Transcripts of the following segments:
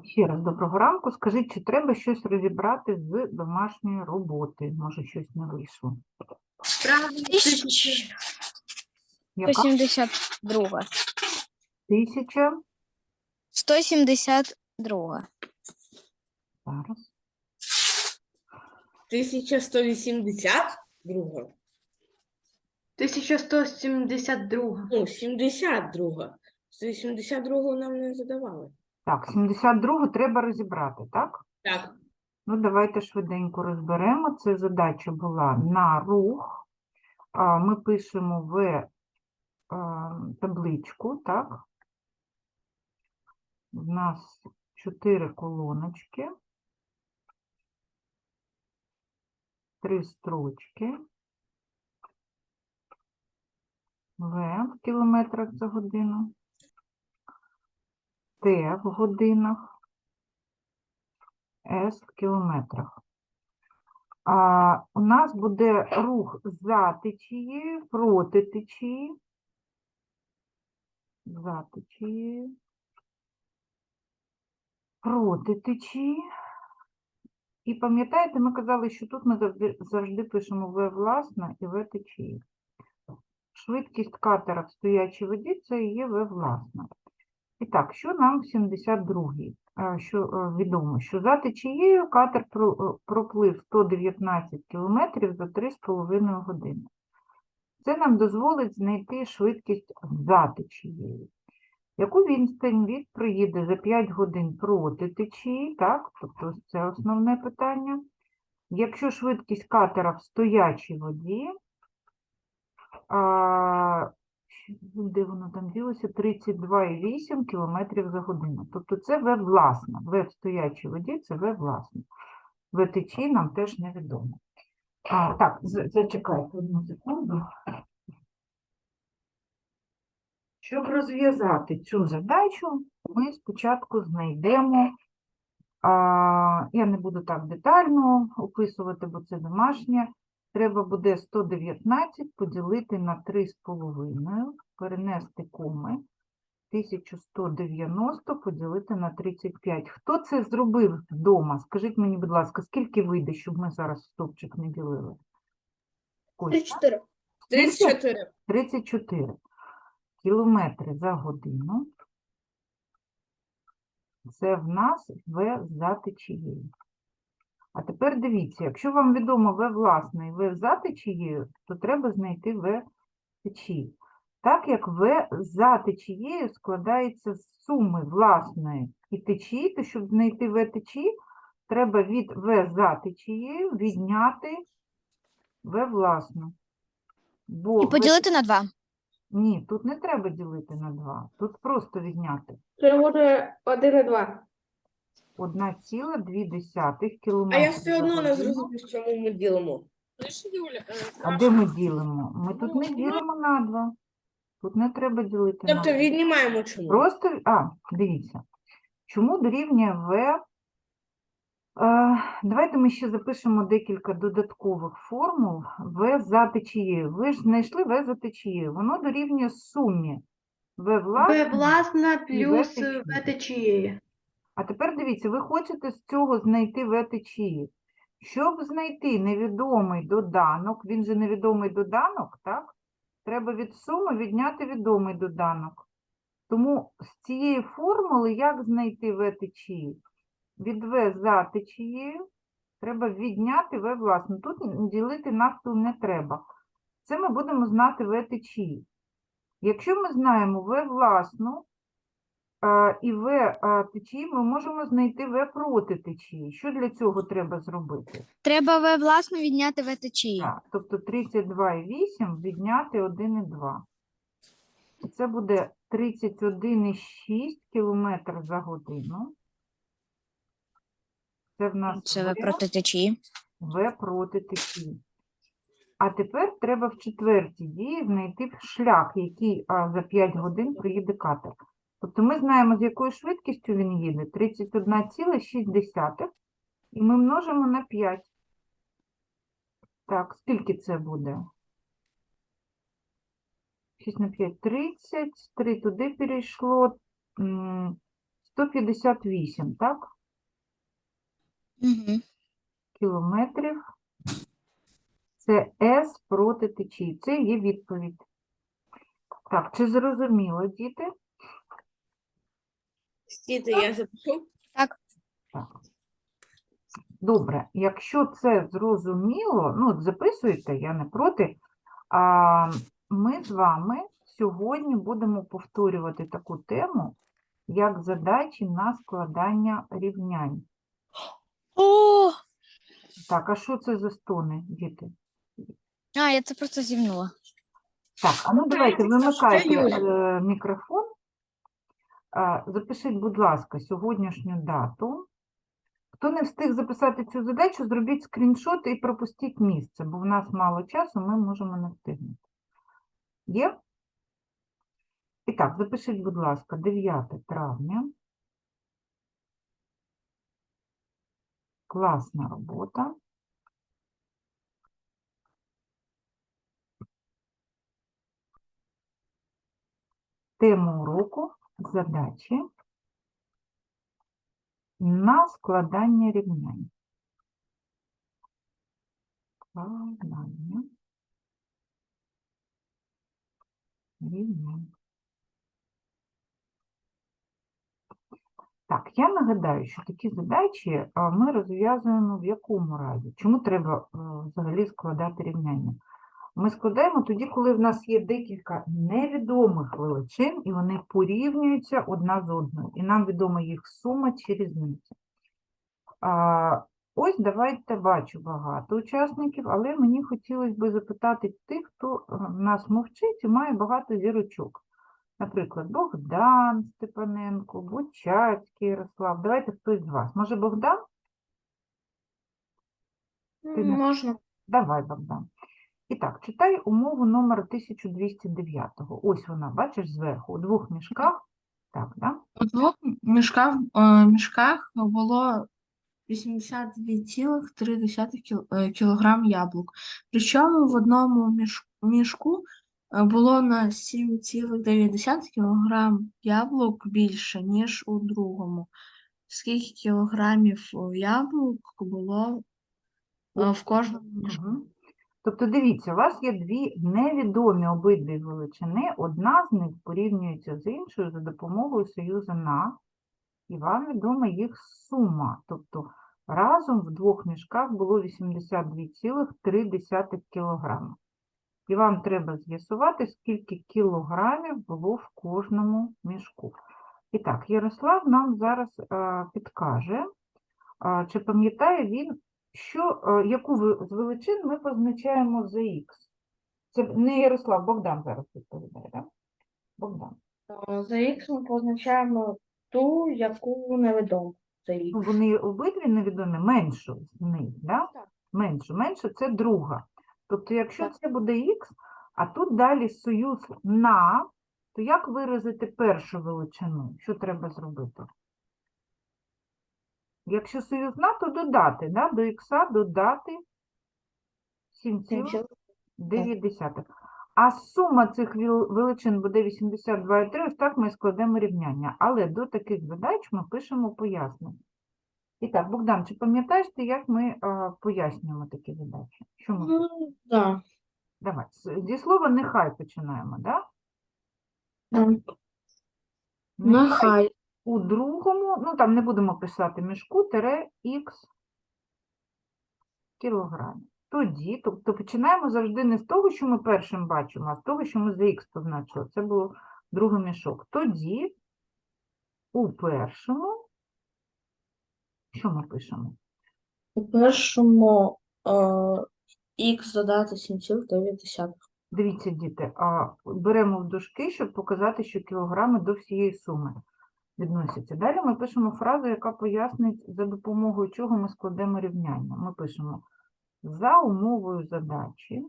Ще раз доброго ранку. Скажіть, чи треба щось розібрати з домашньої роботи? Може, щось не вийшло. Яка 172. тисяча? 172. Зараз. 1182? 1172. Ну, 72. 182 нам не задавали. Так, 72 треба розібрати, так? Так. Ну, давайте швиденько розберемо. Це задача була на рух. Ми пишемо в табличку, так? У нас чотири колоночки, три строчки. В в кілометрах за годину, Т в годинах, С в кілометрах. А, у нас буде рух за течією, проти течії, за течією, проти течії. І пам'ятаєте, ми казали, що тут ми завжди, завжди пишемо В власна і В течії. Швидкість катера в стоячій воді це і є В власна. І так, що нам в 72-й? Е, Що е, відомо, що за течією катер е, проплив 119 кілометрів за 3,5 години. Це нам дозволить знайти швидкість за течією. Яку відстань він проїде за 5 годин проти течії, так? Тобто це основне питання. Якщо швидкість катера в стоячій воді, де воно там ділося, 32,8 км за годину. Тобто це В власна. В в стоячій воді це В власна. В течії нам теж невідомо. А, так, зачекайте одну секунду. Щоб розв'язати цю задачу, ми спочатку знайдемо, я не буду так детально описувати, бо це домашнє. Треба буде 119 поділити на 3,5, перенести коми. 1190 поділити на 35. Хто це зробив вдома? Скажіть мені, будь ласка, скільки вийде, щоб ми зараз стовпчик не ділили? Костя? 34. 34. 34 кілометри за годину. Це в нас В за течією. А тепер дивіться, якщо вам відомо В власне і В за течією, то треба знайти В течії. Так як В за течією складається з суми власної і течії, то щоб знайти В течії, треба від В за течією відняти В власну. Бо І В поділити на 2. ні, тут не треба ділити на 2. Тут просто відняти. Це буде 1 і 2. 1,2 км. А я все одно не зрозумів, чому ми ділимо. А де ми ділимо? Ми тут не ділимо на 2. Тут не треба ділити на Тобто 2. віднімаємо чому. Просто, а, дивіться. Чому дорівнює В? Е, давайте ми ще запишемо декілька додаткових формул. В за течією. Ви ж знайшли В за течією. Воно дорівнює сумі. В власне. Б власна плюс. В течією. А тепер дивіться, ви хочете з цього знайти В. Щоб знайти невідомий доданок, він же невідомий доданок, так? Треба від суми відняти відомий доданок. Тому з цієї формули як знайти В течії? Від В за течією треба відняти В власне. Тут ділити навпіл не треба. Це ми будемо знати В течії. Якщо ми знаємо В власну, і В течії, ми можемо знайти В проти течії. Що для цього треба зробити? Треба В власно відняти В течії. Так, тобто 32,8 відняти 1,2. І Це буде 31,6 км за годину. Це в нас Це В проти течії. В проти течії. А тепер треба в четвертій дії знайти шлях, який за 5 годин проїде катер. Тобто ми знаємо, з якою швидкістю він їде 31,6, і ми множимо на 5. Так, скільки це буде? 6 на 5 – 30, 3 туди перейшло, 158, так? Угу. Кілометрів. Це С проти течії. Це є відповідь. Так, чи зрозуміло, діти? Стійте, я запишу. Так. Добре, якщо це зрозуміло, ну, от записуйте, я не проти. А, ми з вами сьогодні будемо повторювати таку тему, як задачі на складання рівнянь. О! Так, а що це за стони, діти? А, я це просто зівнула. Так, а ну давайте вимикайте е, мікрофон. Запишіть, будь ласка, сьогоднішню дату. Хто не встиг записати цю задачу, зробіть скріншот і пропустіть місце, бо в нас мало часу, ми можемо не встигнути. Є? І так, запишіть, будь ласка, 9 травня. Класна робота. Тема уроку задачі на складання рівнянь. Складання рівнянь. Так, я нагадаю, що такі задачі ми розв'язуємо в якому разі? Чому треба е, взагалі складати рівняння? Ми складаємо тоді, коли в нас є декілька невідомих величин, і вони порівнюються одна з одною, і нам відома їх сума чи різниця. А, ось давайте бачу багато учасників, але мені хотілося б запитати тих, хто е, в нас мовчить і має багато зірочок. Наприклад, Богдан Степаненко, Бучацький Ярослав. Давайте хтось з вас. Може, Богдан? Ти не- Можна. Давай, Богдан. І так, читай умову номер 1209. Ось вона, бачиш, зверху, у двох мішках. Так, да? У двох мішках, е, мішках було 82,3 кіл- е, яблук. Причому в одному міш- мішку е, було на 7,9 кілограм яблук більше, ніж у другому. Скільки кілограмів яблук було е, в кожному мішку? Тобто, дивіться, у вас є дві невідомі обидві величини, одна з них порівнюється з іншою за допомогою союзу на, і вам відома їх сума. Тобто разом в двох мішках було 82,3 кг. І вам треба з'ясувати, скільки кілограмів було в кожному мішку. І так, Ярослав нам зараз е, підкаже, а, чи пам'ятає він, що, е, яку з величин ми позначаємо за х. Це не Ярослав, Богдан зараз відповідає, так? Богдан. Е, За х ми позначаємо ту, яку невідомо за х. Ну, Вони обидві невідомі, меншу з них, да? Так. Меншу, менше це друга. Тобто, якщо Так. це буде х, а тут далі союз на, то як виразити першу величину? Що треба зробити? Якщо союз на, то додати, да? до х додати 7,9. А сума цих величин буде 82,3, ось так ми складемо рівняння. Але до таких задач ми пишемо пояснення. І так, Богдан, чи пам'ятаєш ти, як ми а, пояснюємо такі задачі? Що ми? Ну, так. Давай, зі слова нехай починаємо, да? Нехай. У другому, ну там не будемо писати мішку, тире х кілограмів. Тоді, тобто починаємо завжди не з того, що ми першим бачимо, а з того, що ми за х позначили. Це було другий мішок. Тоді у першому, що ми пишемо? У першому е, х додати 7,9. Дивіться, діти, а беремо в дужки, щоб показати, що кілограми до всієї суми відносяться. Далі ми пишемо фразу, яка пояснить, за допомогою чого ми складемо рівняння. Ми пишемо за умовою задачі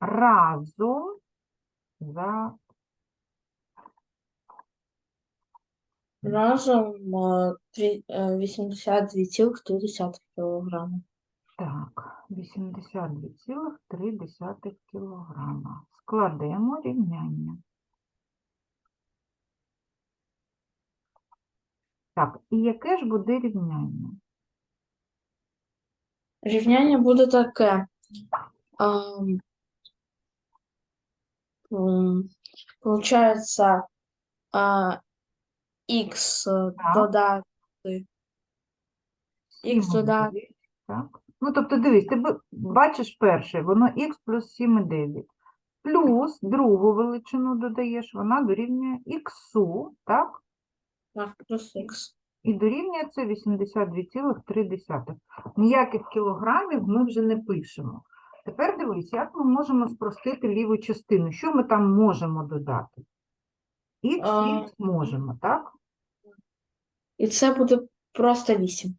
разом за Разом е, трі- е, 82,3 кг. так, 82,3 кілограма. Кладемо рівняння. Так, і яке ж буде рівняння? Рівняння буде таке. Получається, а, Х додати. Х додати. Так. Ну, тобто, дивись, ти бачиш перше, воно х плюс 7,9. Плюс другу величину додаєш, вона дорівнює х, так? так, плюс х. І дорівнює це 82,3. Ніяких кілограмів ми вже не пишемо. Тепер дивись, як ми можемо спростити ліву частину. Що ми там можемо додати? Х, х можемо, так? І це буде просто 8.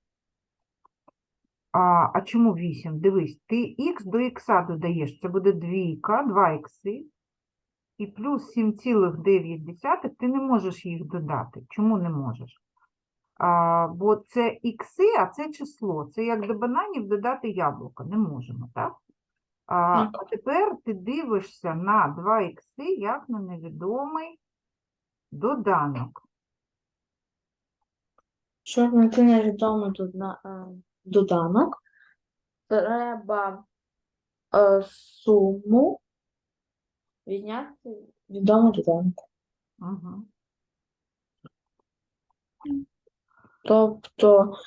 А, а чому 8? Дивись, ти х до х додаєш, це буде двійка, 2 х, і плюс 7,9 ти не можеш їх додати. Чому не можеш? А, бо це ікси, а це число. Це як до бананів додати яблука. Не можемо, так? А, а тепер ти дивишся на 2 ікси як на невідомий доданок. Щоб знайти невідомий додна- е, доданок, треба е, суму відняти відомий доданок. Угу. Тобто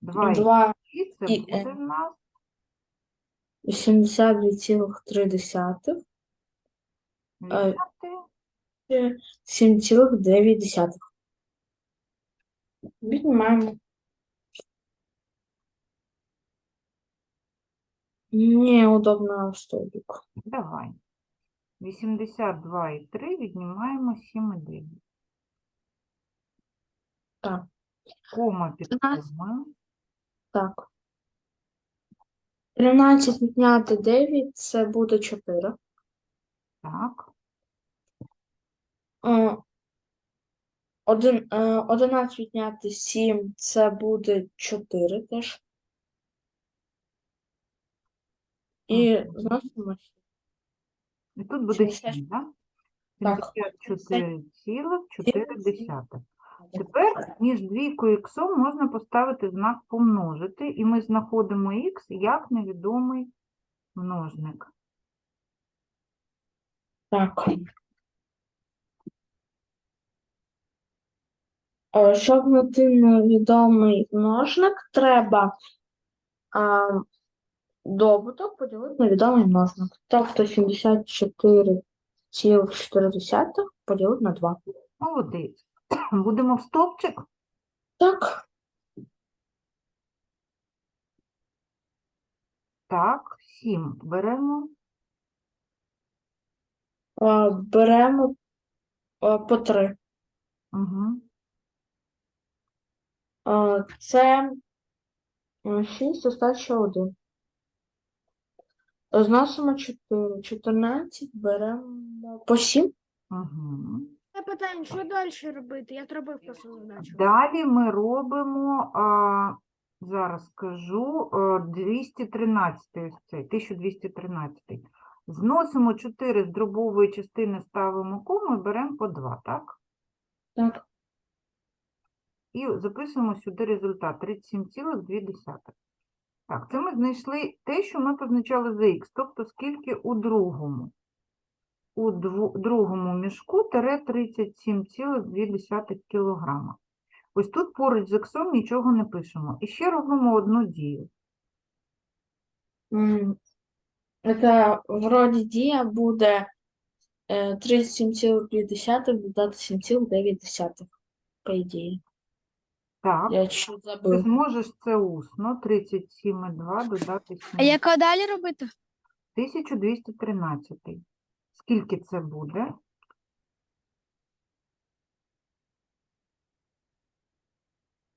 2 2 ікси це і, буде е, в нас 82,3 Е, відняти 7,9. Віднімаємо. Неудобно столбик. Давай. 82,3 віднімаємо 7,9. Так. Кома під Тринадцять. комою. Так. 13 відняти 9 це буде 4. Так. Е, Один, е, 11 відняти 7 це буде 4 теж. І Мгм. зносимо І тут буде 70. 7, так? Так. 74,4. Тепер між двійкою і іксом можна поставити знак помножити, і ми знаходимо х як невідомий множник. Так. Е, Щоб знайти невідомий множник, треба а, добуток поділити на відомий множник. Тобто 74,4 поділити на 2. Молодець. Будемо в стовпчик. Так, Так, 7 беремо. е, беремо е, по 3. Угу. Е, Це 6, остача 1. Зносимо 14 беремо по 7. Угу. Я питаю, що далі робити? Я зробив просто задачу. Далі ми робимо, а, зараз скажу, а, 213 ось цей, 1213. Зносимо 4 з дробової частини, ставимо кому і беремо по 2, так? Так. І записуємо сюди результат 37,2. Так, це ми знайшли те, що ми позначали за х, тобто скільки у другому. У другому мішку тире 37,2 кг. Ось тут поруч з іксом нічого не пишемо. І ще робимо одну дію. Это вроде дія буде е, 37,5 додати 7,9, по ідеї. Так, Я чуть ти забив. зможеш це усно. 37,2 додати 7. А яка далі робити? 1213. Скільки це буде?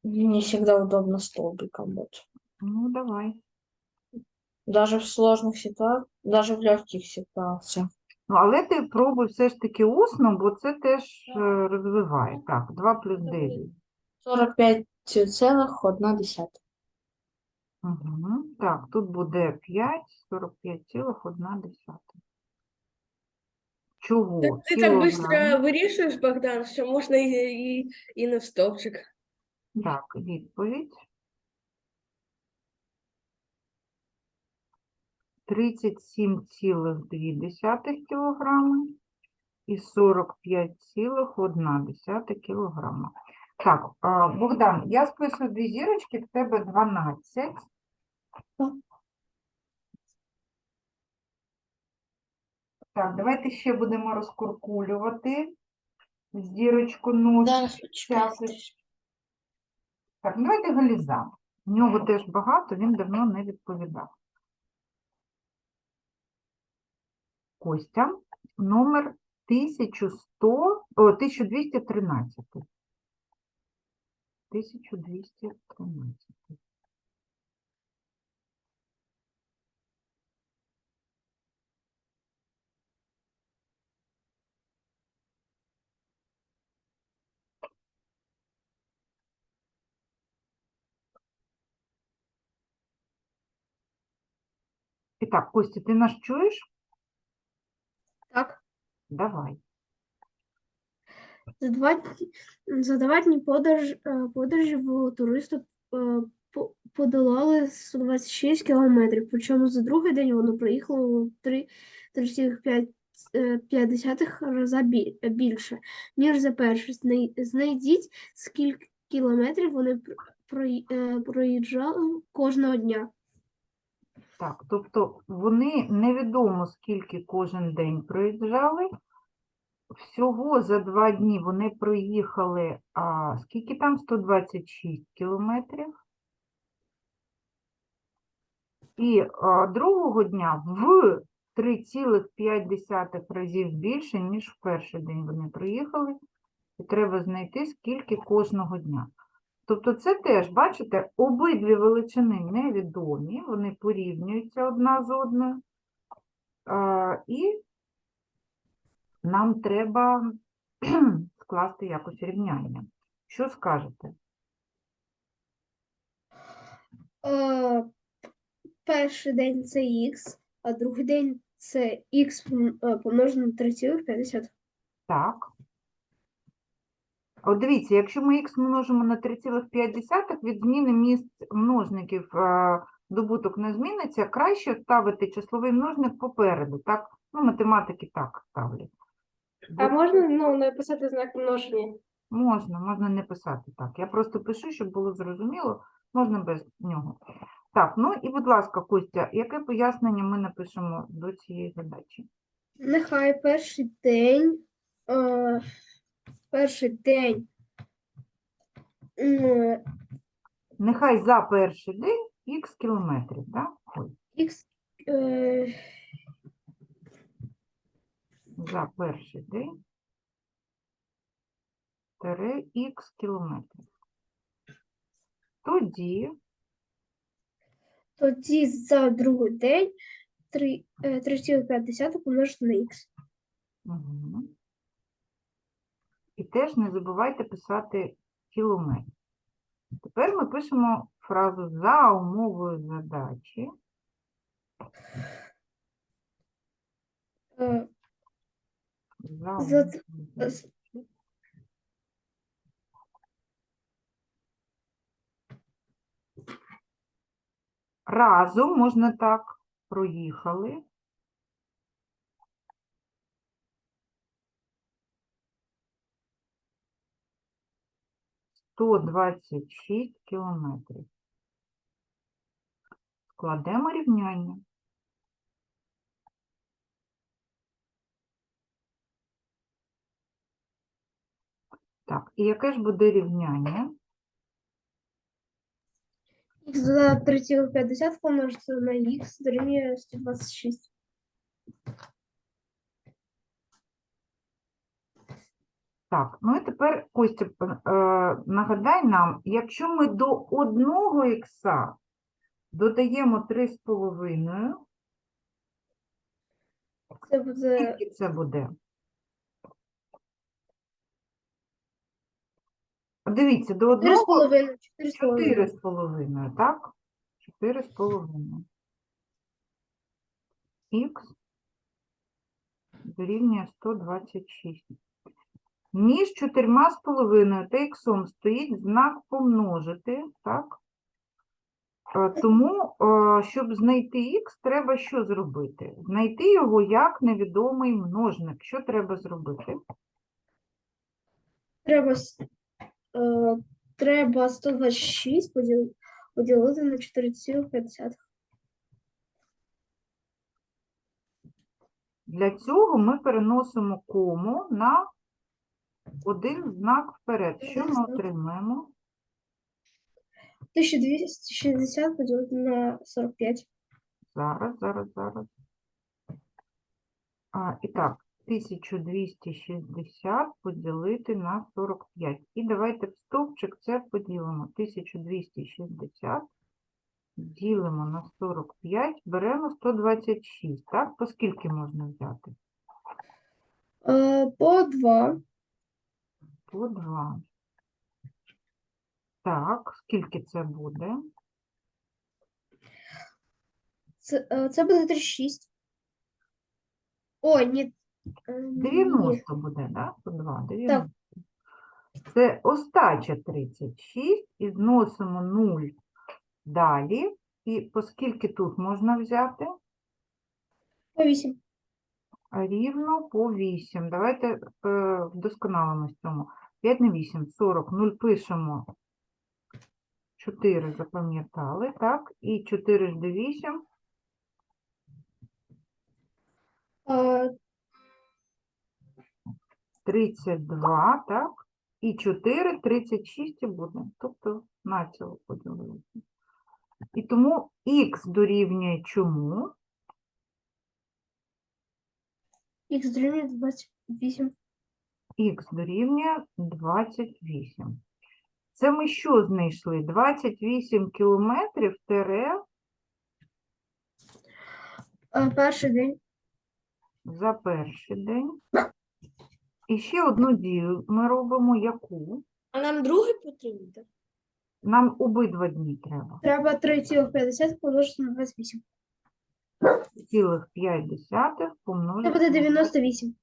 Не всегда удобно столбиком быть. Ну, давай. Даже в сложных ситуациях, даже в легких ситуациях. Ну, але ти пробуй все ж таки усно, бо це теж е, розвиває. Так, 2 плюс 9. 45,1. Угу. Так, тут буде 5, 45,1. Чого? Ти так швидко вирішуєш, Богдан, що можна і, і, і на стовпчик. Так, відповідь. 37,2 кілограми і 45,1 кілограма. Так, а, Богдан, я списую дві зірочки, в тебе 12. Так. Давайте ще будемо розкуркулювати зірочку 0. Так, ну давайте Галіза. У нього теж багато, він давно не відповідав. Костя, номер 1100, о, 1213. 1213. І так, Костя, ти нас чуєш? Так. Давай. За два, дні- за два дні подорож, подорожі в туристи по- подолали 126 кілометрів, причому за другий день вони проїхали 3,5 рази бі- більше, ніж за перший. Знайдіть, скільки кілометрів вони пр- проїжджали кожного дня. Так, тобто вони невідомо скільки кожен день проїжджали. Всього за два дні вони проїхали, а скільки там? 126 кілометрів. І а, другого дня в 3,5 разів більше, ніж в перший день вони проїхали. І треба знайти, скільки кожного дня. Тобто це теж, бачите, обидві величини невідомі, вони порівнюються одна з одною. А, і нам треба скласти якось рівняння. Що скажете? Е, перший день це х, а другий день це х помножено на 3,5. Так. От дивіться, якщо ми х множимо на 3,5, від зміни місць множників е, добуток не зміниться, краще ставити числовий множник попереду. Так? Ну, математики так ставлять. А можна ну, написати знак множення? Можна, можна не писати так. Я просто пишу, щоб було зрозуміло, можна без нього. Так, ну і, будь ласка, Костя, яке пояснення ми напишемо до цієї задачі? Нехай перший день, е, перший день е, Нехай за перший день х кілометрів, так? Ой, х е, за перший день тире х кілометрів. Тоді тоді за другий день три- е, 3,5 помножити на х. Угу. І теж не забувайте писати кілометр. Тепер ми пишемо фразу за умовою задачі. Е, За. Разом можна так проїхали. Сто двадцять шість кілометрів. Складемо рівняння. Так, і яке ж буде рівняння? Х за 3,5 помножити на х дорівнює 126. Так, ну і тепер, Костя, е, нагадай нам, якщо ми до одного ікса додаємо 3,5, Це буде скільки це буде? Дивіться, до одного 4,5. 4,5. 4,5, так? 4,5. Х дорівнює 126. Між чотирма з половиною та іксом стоїть знак помножити, так? Е, Тому, е, щоб знайти х, треба що зробити? Знайти його як невідомий множник. Що треба зробити? Треба, треба 126 поділ- поділити на 4,5. Для цього ми переносимо кому на один знак вперед. Що ми отримаємо? 1260 поділити на 45. Зараз, зараз, зараз. А, і так, 1260 поділити на 45. І давайте в стовпчик це поділимо. 1260 ділимо на 45, беремо 126. Так, по скільки можна взяти? Е, По 2. По 2. Так, скільки це буде? Це, е, це буде 36. О, ні. Е, 90 буде, да? По 2, 90. Це остача 36, і зносимо 0 далі. І по скільки тут можна взяти? По 8. Рівно по 8. Давайте е, вдосконалимось цьому. 5 на 8, 40. 0 пишемо. 4 запам'ятали, так? І 4 ж до 8. Е, 32, так? І 4, 36 і буде. Тобто націло поділилися. І тому х дорівнює чому? Х дорівнює 28. Х дорівнює 28. Це ми що знайшли? 28 кілометрів тере Е, Перший день. за перший день. І ще одну дію ми робимо, яку? А нам другий потрібен? так? Нам обидва дні треба. Треба 3,50 помножити на 28. Цілих 5 десятих Це буде на 98.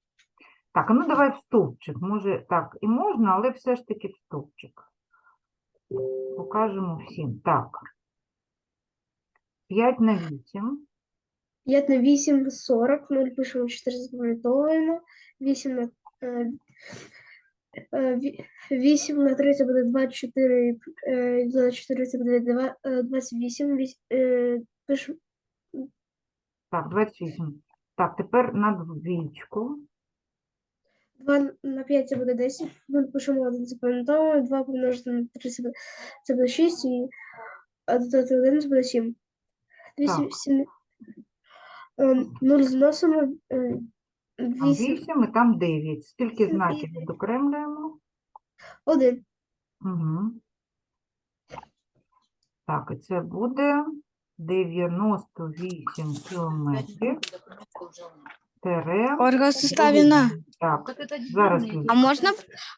Так, а ну давай в стовпчик. Може, так і можна, але все ж таки в стовпчик. Покажемо всім. Так. 5 на 8. 5 на 8 – 40. 0 пишемо 4 запам'ятовуємо. 8 на... е, е, 8 на 3 це буде 24. е, За 4 це буде два- е, 28. Вісь- е, Пишемо Так, 28. Так, тепер на двічку. 2 на 5 це буде 10. 0 пишемо 1 запам'ятовуємо. 2 помножити на 3 це буде, це буде 6. І додати 1 це буде 7. 8, 7, 0 зносимо. Там 8, 8 і там 9. Скільки знаків відокремлюємо? 1. Угу. Так, і це буде 98 кілометрів. Тере. Ольга Составіна, Так, зараз. А можна,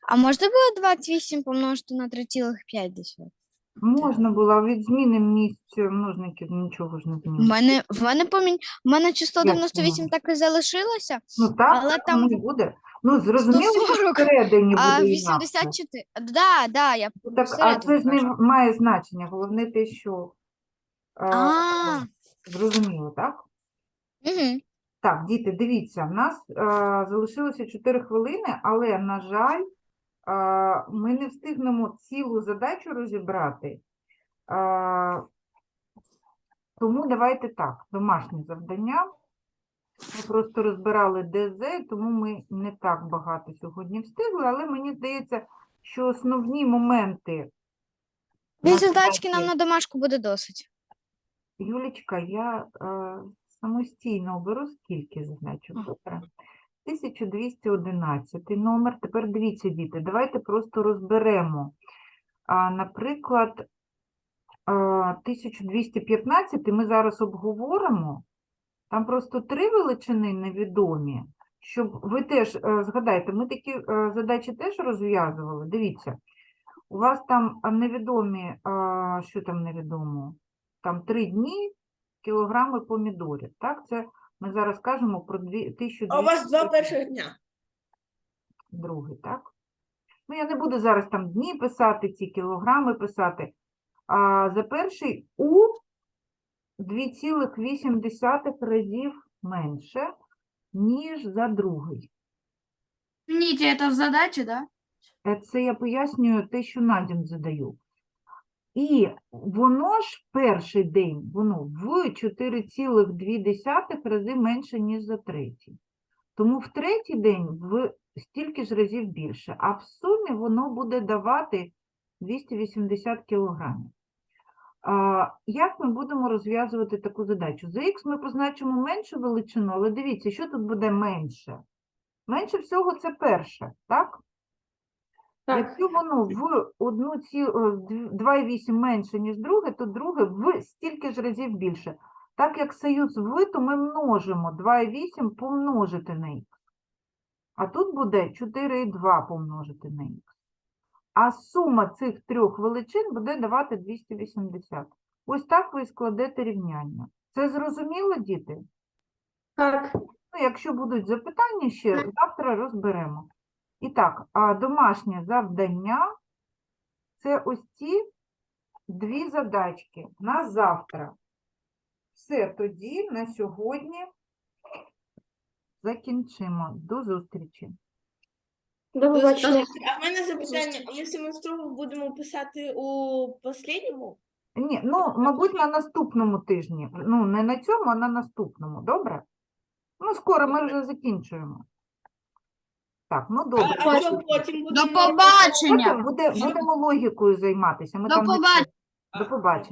а можна було 28 помножити на 3,5? Можна було, від зміни місць множників нічого ж не зміниться. мене, в мене, помін... в мене число Як 98 так і залишилося, Ну так, але так там воно і буде. Ну, зрозуміло, що 140, всередині а буде інакше. 84. Да, да, я Ну, Так, а це ж не кажу. має значення. Головне те, що е, А, зрозуміло, так? угу. Так, діти, дивіться, в нас е, залишилося 4 хвилини, але, на жаль, е, ми не встигнемо цілу задачу розібрати. Тому давайте так, домашнє завдання. Ми просто розбирали ДЗ, тому ми не так багато сьогодні встигли, але мені здається, що основні моменти. Дві задачки нам на домашку буде досить. Юлічка, я е, самостійно оберу скільки. Ага. Добре. 1211 номер. Тепер дивіться, діти, давайте просто розберемо. Наприклад, а, 1215 ми зараз обговоримо. Там просто три величини невідомі. Щоб ви теж е, згадайте, ми такі е, задачі теж розв'язували. Дивіться, у вас там невідомі, що там невідомо? Там три дні кілограми помідорів. Так, це ми зараз кажемо про дві- 1200 А у вас два перших дня. другий, так? Ну, я не буду зараз там дні писати, ці кілограми писати. А за перший у 2,8 разів менше, ніж за другий. Извините, это в задаче, да? Е, Це я пояснюю те, що Надім задаю. І воно ж перший день, воно в 4,2 рази менше, ніж за третій. Тому в третій день в стільки ж разів більше, а в сумі воно буде давати 280 кілограмів. Як ми будемо розв'язувати таку задачу? За х ми позначимо меншу величину, але дивіться, що тут буде менше? Менше всього це перше, так? Так. Якщо воно в одну ці- е, 2,8 менше, ніж друге, то друге в стільки ж разів більше. Так як союз в, то ми множимо 2,8 помножити на х. А тут буде 4,2 помножити на х. А сума цих трьох величин буде давати 280. Ось так ви складете рівняння. Це зрозуміло, діти? Так. Ну, якщо будуть запитання ще, завтра розберемо. І так, домашнє завдання це ось ці дві задачки на завтра. Все тоді на сьогодні закінчимо. До зустрічі. До побачення. А в мене запитання, а ми семестрову будемо писати у останньому? Ні, ну, мабуть, на наступному тижні. Ну, не на цьому, а на наступному. Добре? Ну, скоро ми вже закінчуємо. Так, ну добре. А, а що потім До будемо? побачення! Потім буде, будемо логікою займатися. Ми До там не побачення. це- До побачення.